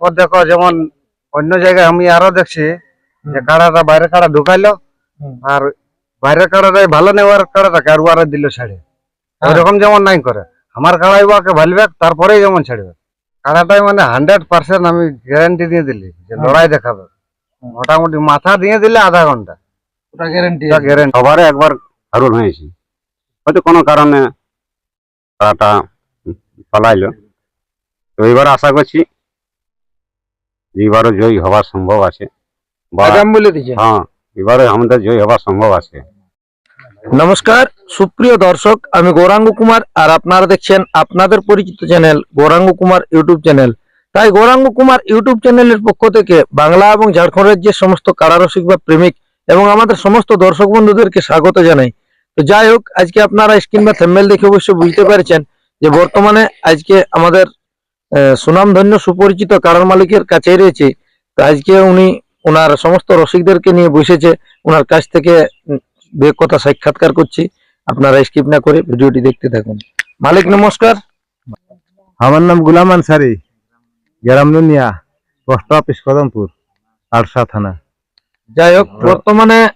ও দেখো যেমন অন্য জায়গায় আমি আরও দেখছি যে কাড়াটা বাইরে কাড়া ঢুকাইলো আর বাইরের কাড়াটাই ভালো নেওয়ার কাড়াটা কারুয়ারে দিল ছাড়ে। হ্যাঁ। ওরকম যেমন নাই করে। আমার কাড়াই বাকে ভালবে তারপরেই যেমন ছাড়বে। কাড়াটাই মানে হান্ড্রেড পার্সেন্ট আমি গ্যারান্টি দিয়ে দিলি যে। লড়াই দেখাবে। মোটামুটি মাথা দিয়ে দিলে আধা ঘণ্টা। ওটা গ্যারান্টি গ্যারান্টি সবারে একবার হারুন হয়েছি। হয়তো কোনো কারণে তারাটা পালাইলো। তো এবার আশা করছি এবারও জয়ী হওয়ার সম্ভব আছে। আগাম বলে দিয়েছে। হ্যাঁ এবারে আমাদের জয়ী হওয়ার সম্ভব আছে। নমস্কার সুপ্রিয় দর্শক আমি গৌরাঙ্গ কুমার আর আপনারা দেখছেন আপনাদের পরিচিত channel Gouranga Kumar YouTube channel. তাই গৌরাঙ্গ কুমার ইউটিউব চ্যানেলের পক্ষ থেকে বাংলা এবং ঝাড়খণ্ড রাজ্যের সমস্ত কারারসিক বা প্রেমিক এবং আমাদের সমস্ত দর্শক বন্ধুদেরকে স্বাগত জানাই। তো যাই হোক আজকে আপনারা স্ক্রিন বা থেম্বেল দেখে অবশ্যই বুঝতে পেরেছেন যে বর্তমানে আজকে আমাদের সুনামধন্য সুপরিচিত কারার মালিকের কাছে রয়েছে। তো আজকে উনি ওনার সমস্ত রসিকদেরকে নিয়ে বসেছে। ওনার কাছ থেকে কথা সাক্ষাৎকার করছি। আপনারা স্কিপ না করে ভিডিওটি দেখতে থাকুন। মালিক নমস্কার। আমার নাম গুলাম আনসারি গ্রাম নুনিয়া পোস্ট অফিস কদমপুর আরসা থানা। যাই হোক বর্তমানে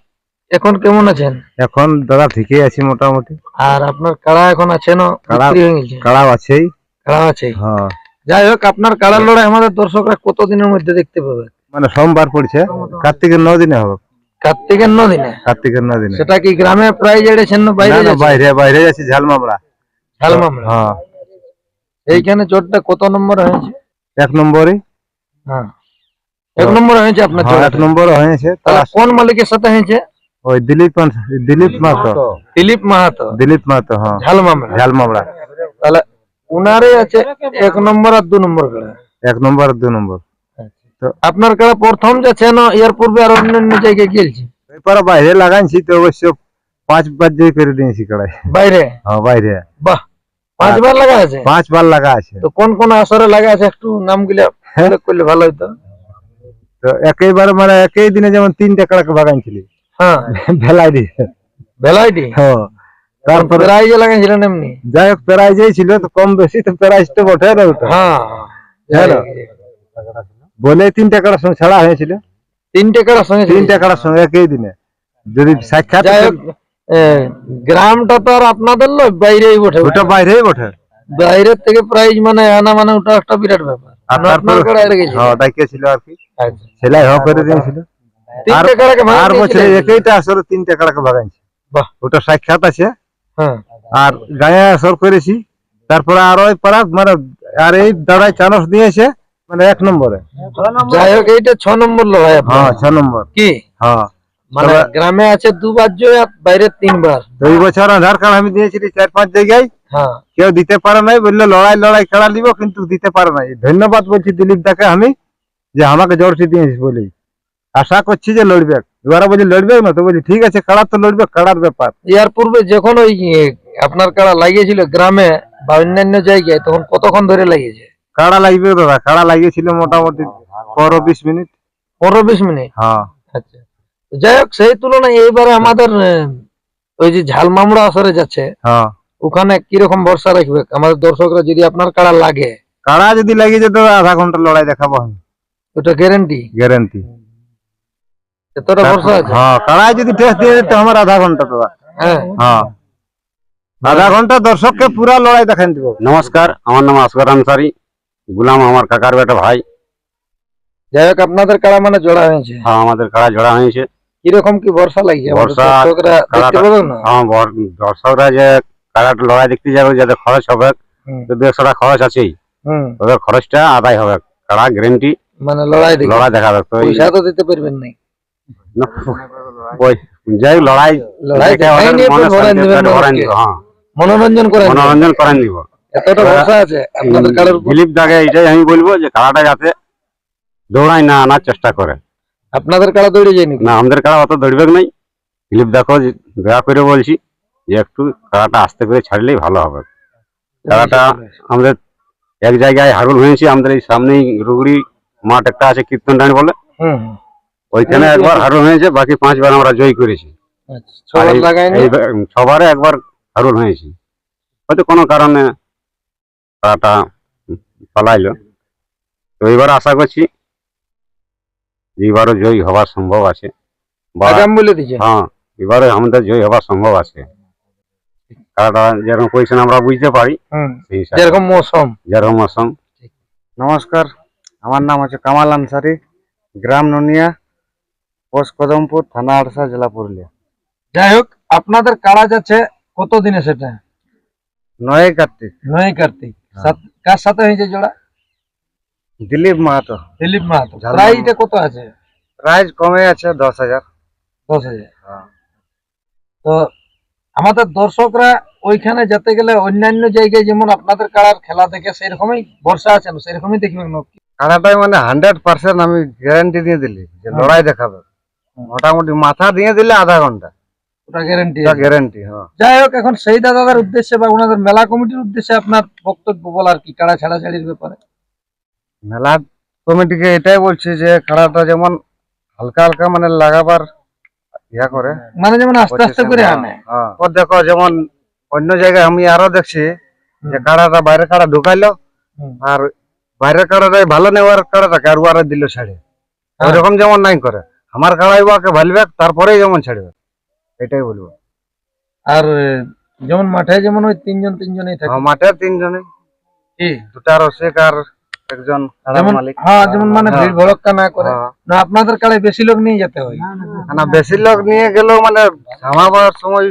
এখন কেমন আছেন? এখন দাদা ঠিকই আছি মোটামুটি। আর আপনার কাড়া এখন আছে না কাড়া- কাড়াও আছেই। কাড়া আছে হ্যাঁ। যাই হোক আপনার কাড়ার লড়াই আমাদের দর্শকরা কতদিনের মধ্যে দেখতে পাবে? মানে সোমবার পড়ছে। কার্তিকের ন দিনে হবে। কার্তিকের ন দিনে? কার্তিকের ন দিনে। সেটা কি গ্রামে প্রায় জেড়েছেন না বাইরে? বাইরে বাইরে যাচ্ছি ঝালমামড়া ঝাল মামলা হ্যাঁ। এইখানে চোটটা কত নম্বর হয়েছে? এক নম্বরই। হ্যাঁ। এক নম্বর হয়েছে আপনার হ্যাঁ, এক নম্বর হয়েছে। কোন মালিকের সাথে হয়েছে? ওই দিলীপ দিলীপ মাহাতো। দিলীপ মাহাতো। দিলীপ মাহাতো হ্যাঁ। ঝাল মামলা ঝালমামড়া তাহলে উনারে আছে এক নম্বর আর দু নম্বর কাড়া এক নম্বর আর দু নম্বর। আপনার কাড়া প্রথম যাচ্ছে না এর পূর্বে আর অন্যান্য জায়গায় গেলছে এরপরে বাইরে লাগাইছি তো অবশ্য পাঁচ বার জয় করে দিয়েছি কড়াই বাইরে? হ্যাঁ বাইরে। বাহ পাঁচবার লাগা আছে? পাঁচ বার লাগা আছে। তো কোন কোন আসরে লাগা আছে একটু নামগুলা উল্লেখ করলে ভালো হতো তো একেবারে মানে একই দিনে যেমন তিনটা কাড়াকে বাগাইছিলি। হ্যাঁ। ভেলাই দিয়ে ভেলাইটি হ্যাঁ। তারপরে প্রাইজে লাগাইছিলেন এমনি? যাই হোক প্রাইজ ছিল তো কম বেশি তো প্রাইজ তো বটে না ওটা। হ্যাঁ। বলে তিনটা কাড়ার সঙ্গে ছাড়া হয়েছিল। তিনটে কাড়ার সঙ্গে তিনটা কাড়ার সঙ্গে একই দিনে। যদি সাক্ষাৎ গ্রামটা তো আর আপনাদের নয় বাইরেই বটে ওটা বাইরেই বটে। বাইরের থেকে প্রাইজ মানে আনা মানে ওটা একটা বিরাট ব্যাপার। আপনার কাড়ায় হ্যাঁ ডাকিয়েছিল আর কি। আচ্ছা। সেলাই হওয়া করে দিয়েছিল। আর বছরে একইটা আসলে তিনটা কাড়াকে বাগাইছে বাহ। ওটা সাক্ষাৎ আছে। আর গায়ে আসর করেছি। তারপরে আর ওই পাড়া মানে আর এই দাঁড়ায় চানস দিয়েছে মানে এক নম্বরে। যাই হোক এইটা ছ নম্বর লড়াই। হ্যাঁ ছ নম্বর। কি? হ্যাঁ। মানে গ্রামে আছে দুবার জয় বাইরে তিনবার। তো এই বছর আধার কার্ড আমি দিয়েছিলি চার পাঁচ জায়গায়। হ্যাঁ। কেউ দিতে পারে নাই বলল লড়াই লড়াই খেলা দিব কিন্তু দিতে পারে নাই। ধন্যবাদ বলছি দিলীপ দাকে আমি যে আমাকে জর্সি দিয়েছিস বলেই আশা করছি যে লড়বে। এবারে বলছি লড়বে না। তো বলছি ঠিক আছে কাড়া তো লড়বে কাড়ার ব্যাপার। ইয়ার পূর্বে যখন ওই আপনার কাড়া লাগিয়েছিল গ্রামে বা অন্যান্য জায়গায় তখন কতক্ষণ ধরে লাগিয়েছে? কাড়া লাগবে দাদা কাড়া লাগিয়েছিল মোটামুটি পনেরো বিশ মিনিট। পনেরো বিশ মিনিট? হ্যাঁ। আচ্ছা। যাই হোক সেই তুলনায় এইবারে আমাদের ওই যে ঝালমামড়া আসরে যাচ্ছে হ্যাঁ। ওখানে কীরকম ভরসা রাখবে? আমাদের দর্শকরা যদি আপনার কাড়া লাগে। কাড়া যদি লাগিয়ে যেত আধা ঘণ্টা লড়াই দেখাবো আমি। ওটা গ্যারেন্টি গ্যারেন্টি এতটা ভরসা আছে? হ্যাঁ কাড়ায় যদি টেস্ট দিয়ে দিত আমার আধা ঘণ্টা দাদা হ্যাঁ। হ্যাঁ। আধা ঘণ্টা দর্শককে পুরা লড়াই দেখান দিব। নমস্কার আমার নাম আসগর আনসারি গুলাম আমার কাকার বেটা ভাই। যাই হোক আপনাদের কাড়া মানে জোড়া হয়েছে। হ্যাঁ আমাদের কাড়া জোড়া হয়েছে। কীরকম কি ভরসা লাগছে? ভরসা দর্শকরা দেখতে কাড়াটা- না? হ্যাঁ দর্শকরা যে কাড়াটা লড়াই দেখতে যাবে যাতে খরচ হবে তো দেড়শো টাকা খরচ আছেই। ওদের খরচটা আদায় হবে। কাড়া গ্যারেন্টি মানে লড়াই লড়াই দেখাবে তো পয়সা তো দিতে পারবেন না, যাই লড়াই লড়াই মনোরঞ্জন করেন মনোরঞ্জন করেন দিব এতটা ভরসা আছে আপনাদের কারোর দিলীপ দাকে এটাই আমি বলব যে কাড়াটা যাতে দৌড়াই না আনার চেষ্টা করে। আপনাদের কারা দৌড়ে যায়নি না আমাদের অত দৌড়বে নাই। দিলীপ দেখো দয়া করে বলছি যে একটু কাড়াটা আস্তে করে ছাড়লেই ভালো হবে। কাড়াটা আমাদের এক জায়গায় হারুল হয়েছি আমাদের এই সামনেই রুগড়ি মাঠ একটা আছে কীর্তন ডান বলে। হুম। ওইখানে একবার হারুল হয়েছে বাকি পাঁচবার আমরা জয় করেছি। আচ্ছা, সবার একবার হারুল হয়েছে। হয়তো কোনো কারণে কাড়াটা পালাইলো। তো এবার আশা করছি এবারও জয়ী হওয়ার সম্ভব আছে। হ্যাঁ এবারে আমাদের জয়ী হওয়ার সম্ভব আছে। যেরকম পজিশন আমরা বুঝতে পারি যেরকম মৌসুম। যেরকম মৌসুম। নমস্কার আমার নাম হচ্ছে কামাল আনসারি গ্রাম ননিয়া। পোস্ট কদমপুর থানা আড়সা জেলা পুরুলিয়া। যাই হোক আপনাদের কাড়া যাচ্ছে কত দিনে সেটা? নয় কার্তিক। নয় কার্তিক। সাত- কার সাথে হয়েছে জোড়া? দিলীপ মাহাতো। দিলীপ মাহাতো। ঝালমা- প্রাইসটা কত আছে? প্রাইস কমে আছে দশ হাজার। দশ হাজার। হ্যাঁ। তো আমাদের দর্শকরা ওইখানে যেতে গেলে অন্যান্য জায়গায় যেমন আপনাদের কাড়ার খেলা দেখে সেরকমই ভরসা আছে না? সেরকমই দেখবেন না খেলাটাই মানে হান্ড্রেড পার্সেন্ট আমি গ্যারান্টি দিয়ে দিলি যে হ্যাঁ। লড়াই দেখাবে। মোটামুটি মাথা দিয়ে দিলে আধা ঘণ্টা। ওটা গ্যারেন্টি গ্যারান্টি হ্যাঁ। যাই হোক এখন সেই দাদাদের উদ্দেশ্যে বা ওনাদের মেলা কমিটির উদ্দেশ্যে আপনার বক্তব্য বলার কি কাড়া ছাড়াছাড়ির ব্যাপারে? মেলা কমিটিকে এটাই বলছি যে খেলাটা যেমন হালকা হালকা মানে লাগাবার ইয়া করে মানে যেমন আস্তে আস্তে করে আনে। হ্যাঁ। ও দেখো যেমন অন্য জায়গায় আমি আরও দেখছি যে কাড়াটা বাইরে কাড়া ঢুকাইলো আর বাইরের কাড়াটাই ভালো নেওয়ার কাড়াটাকে আর ওয়ারে দিল ছাড়ে। হ্যাঁ। ওইরকম যেমন নাই করে। আমার কাড়াই ওকে ভালবে তারপরেই যেমন ছাড়বে। এটাই বলব। আর যেমন মাঠে যেমন ওই তিনজন তিনজনই থাকে। হ্যাঁ, মাঠে তিনজনে। কি? দুটা রসিক আর একজন মালিক। হ্যাঁ যেমন মানে হ্যাঁ। ভিড় ভড়ক্কা না করে। হ্যাঁ। না আপনাদের বেশি লোক নিয়ে যেতে হয়। না বেশি লোক নিয়ে গেলেও মানে সামাবার সময়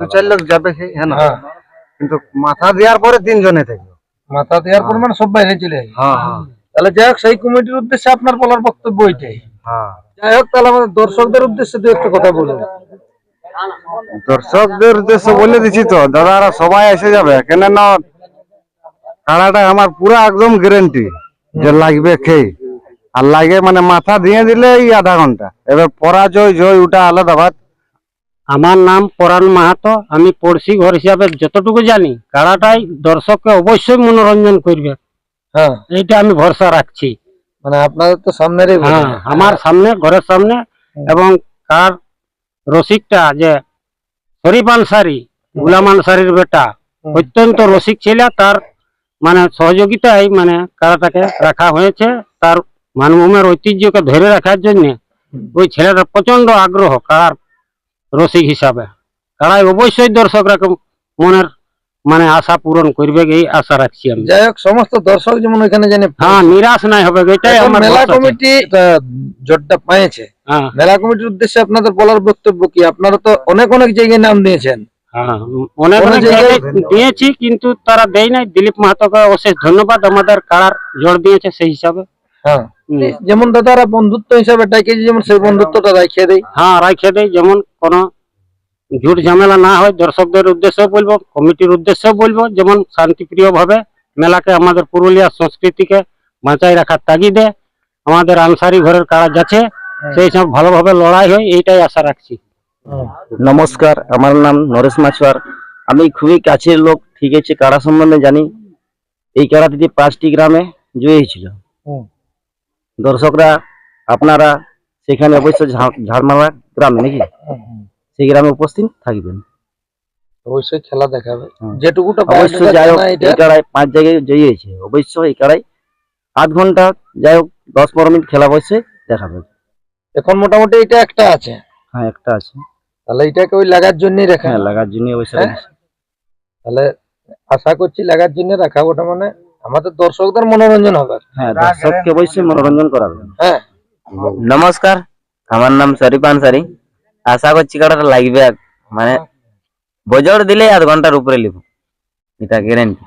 দু চার লোক যাবে হ্যাঁ না? কিন্তু মাথা দেওয়ার পরে তিনজনে থাকবে। মাথা দেওয়ার পর মানে সব বাইরে চলে যায় হ্যাঁ হ্যাঁ। তাহলে যাই হোক সেই কমিটির উদ্দেশ্যে আপনার বলার বক্তব্য ওইটাই হ্যাঁ। যাই হোক তাহলে আমাদের দর্শকদের উদ্দেশ্যে দু একটা কথা বলুন দর্শকদের উদ্দেশ্য বলে দিছি তো দাদারা সবাই এসে যাবে। কেন না কাড়াটা আমার পুরা একদম গ্যারেন্টি যে লাগবে খেয়ে। আর লাগে মানে মাথা দিয়ে দিলে এই আধা ঘণ্টা। এবার পরাজয় জয় ওটা আলাদা ভাত। আমার নাম পরাণ মাহাতো। আমি পড়শি ঘর হিসাবে যতটুকু জানি কাড়াটাই দর্শককে অবশ্যই মনোরঞ্জন করবে। হ্যাঁ। এইটা আমি ভরসা রাখছি। মানে আপনাদের তো সামনেরই হ্যাঁ আমার সামনে ঘরের সামনে এবং কার রসিকটা যে শরীফ আনসারি গুলাম আনসারির বেটা অত্যন্ত রসিক ছিল তার মানে সহযোগিতায় মানে কারাটাকে রাখা হয়েছে। তার মানভূমের ঐতিহ্যকে ধরে রাখার জন্য ওই ছেলেটার প্রচণ্ড আগ্রহ কারার রসিক হিসাবে। কারাই অবশ্যই দর্শকরা মনের মানে আশা পূরণ করবে এই আশা রাখছি আমি। যাই হোক সমস্ত দর্শক যেমন ওইখানে জানে হ্যাঁ নিরাশ নাই হবে এটাই আমার মেলা কমিটি জোরটা পাইছে হ্যাঁ। মেলা কমিটির উদ্দেশ্যে আপনাদের বলার বক্তব্য কি? আপনারা তো অনেক অনেক জায়গায় নাম দিয়েছেন। হ্যাঁ অনেক অনেক জায়গায় দিয়েছি কিন্তু তারা দেয় নাই। দিলীপ মাহাতোকে অশেষ ধন্যবাদ আমাদের কারার জোর দিয়েছে সেই হিসাবে। হ্যাঁ। যেমন দাদারা বন্ধুত্ব হিসাবে ডাকেছে যেমন সেই বন্ধুত্বটা রাখিয়ে দেয় হ্যাঁ রাখিয়ে দেয় যেমন কোনো ঝুট ঝামেলা না হয় দর্শকদের উদ্দেশ্যেও বলব কমিটির উদ্দেশ্যেও বলব যেমন শান্তিপ্রিয় ভাবে মেলাকে আমাদের পুরুলিয়া সংস্কৃতিকে বাঁচাই রাখার তাগিদে আমাদের আনসারি ঘরের কারা যাচ্ছে সেই সব ভালোভাবে লড়াই হয় এইটাই আশা রাখছি। নমস্কার আমার নাম নরেশ মাছুয়ার আমি খুবই কাছের লোক ঠিক আছে কারা সম্বন্ধে জানি? এই কারা থেকে পাঁচটি গ্রামে জয়ী হয়েছিল। দর্শকরা আপনারা সেখানে অবশ্য ঝা- ঝাড়মারা গ্রামে নাকি? সেই গ্রামে উপস্থিত থাকবেন। অবশ্যই খেলা দেখাবে। যেটুকুটা যাই হোক এই কারায় পাঁচ জায়গায় আধ ঘণ্টা যাই হোক দশ পনেরো মিনিট খেলা বসে দেখাবে। এখন মোটামুটি এটা একটা আছে। হ্যাঁ একটা আছে। তাহলে এটাকে ওই লাগার জন্যই রাখা হ্যাঁ লাগার জন্য অবশ্য হ্যাঁ? তাহলে আশা করছি লাগার জন্য রাখা ওটা মানে আমাদের দর্শকদের মনোরঞ্জন হবে। হ্যাঁ দর্শককে অবশ্যই মনোরঞ্জন করাবে হ্যাঁ। নমস্কার আমার নাম শরীফ আনসারি। আশা করছি কাটাটা লাগবে মানে বজর দিলে আধ ঘণ্টার উপরে লিব। এটা গ্যারেন্টি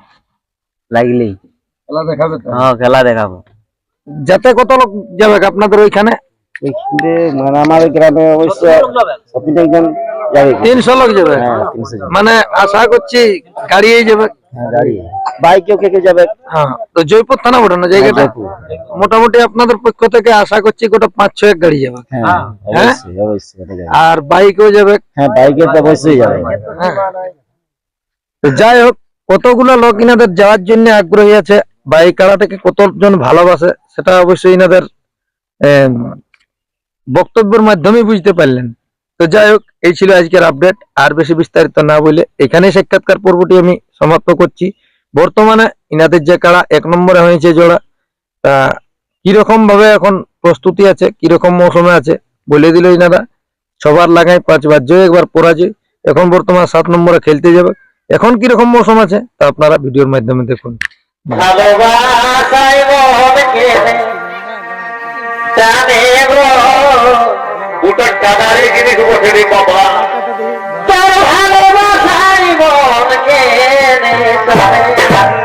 লাগলেই। খেলা দেখাবে হ্যাঁ খেলা দেখাবো। যাতে কত লোক যাবে আপনাদের ওইখানে? মানে আমার গ্রামে অবশ্য একজন? তিনশো লোক যাবে? হ্যাঁ মানে আশা করছি যাবে। হ্যাঁ, গাড়ি। বাইকেও কে কে যাবে? হ্যাঁ তো জয়পুর থানা জায়গাটা? মোটামুটি আপনাদের পক্ষ থেকে আশা করছি গোটা পাঁচ ছয় গাড়ি যাবে। হ্যাঁ। আর বাইকেও যাবে। হ্যাঁ বাইকে তো অবশ্যই যাবে। হ্যাঁ। তো যাই হোক কতগুলো লোক ইনাদের যাওয়ার জন্য আগ্রহী আছে? বা এই খেলাটাকে কতজন ভালোবাসে? সেটা অবশ্যই ইনাদের বক্তব্যের মাধ্যমে বুঝতে পারলেন। তো যাই হোক, এই ছিল আজকের আপডেট আর বেশি বিস্তারিত না বলে এখানে সাক্ষাৎকার পর্বটি আমি সমাপ্ত করছি। বর্তমানে ইনাদের যে কাড়া, এক নম্বরে হয়েছে জোড়া। তা কীরকম ভাবে এখন প্রস্তুতি আছে, কীরকম মৌসুমে আছে, বলে দিল এনারা সবার লাগাই পাঁচবার জয়, একবার পরাজয়। এখন বর্তমান সাত নম্বরে খেলতে যাবে। এখন কীরকম মৌসুম আছে, তা আপনারা ভিডিওর মাধ্যমে দেখুন। দুটো কাদারে জিনিস বসে রে বাবা। তোর ভালোবাসাই মনকে মোহনা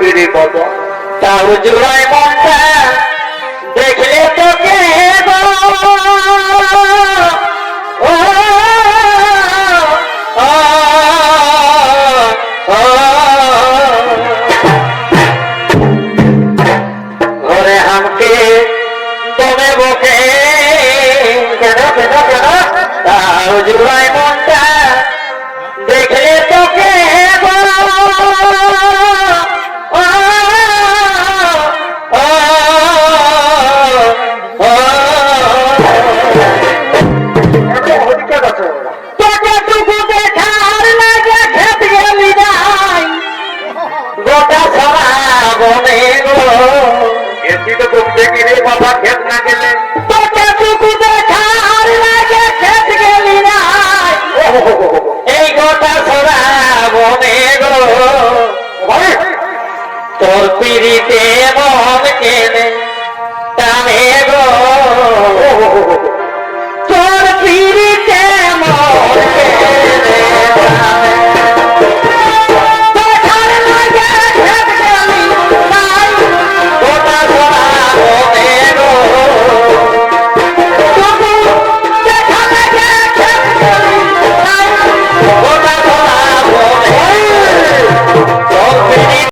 পেরে কত? তাও জুড়াই মনটা দেখলে তোকে গো। ও, ও, ও, বাবা খেত না গেলে? এই কথা সরা মনে গো। তোর পিড়িতে মন কেনে টানে